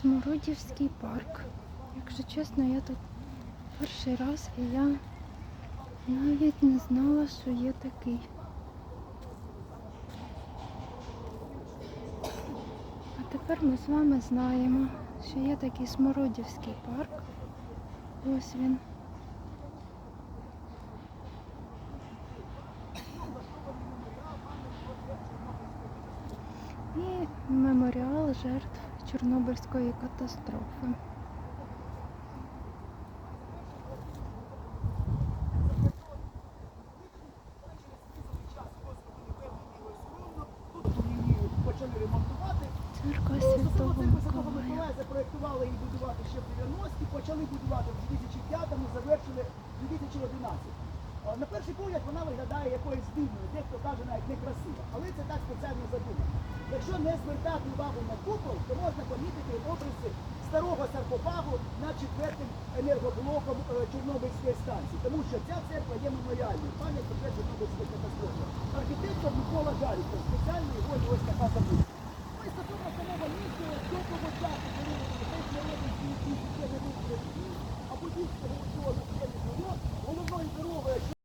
Смородівський парк. Якщо чесно, я тут перший раз і я навіть не знала, що є такий. А тепер ми з вами знаємо, що є такий Смородівський парк. Ось він. І меморіал жертв Чорнобильської катастрофи. Церква Святого Миколая. Запроектували і будувати ще в 90-ті, почали будувати в 2005-му, завершили в 2011. А, На перший погляд вона виглядає якоюсь дивною, дехто каже навіть некрасиво, але це так спеціально задумано. Якщо не звертати увагу на купол, то можна помітити обриси старого саркофагу над четвертим енергоблоком е, Чорнобильської станції, тому що ця церква є меморіальною, пам'ять про Чорнобильська катастрофа. Архітектор Микола Жаріков спеціально його і ось така забудка. Ось такого самого місця до того а будівського цього не головною дорогою.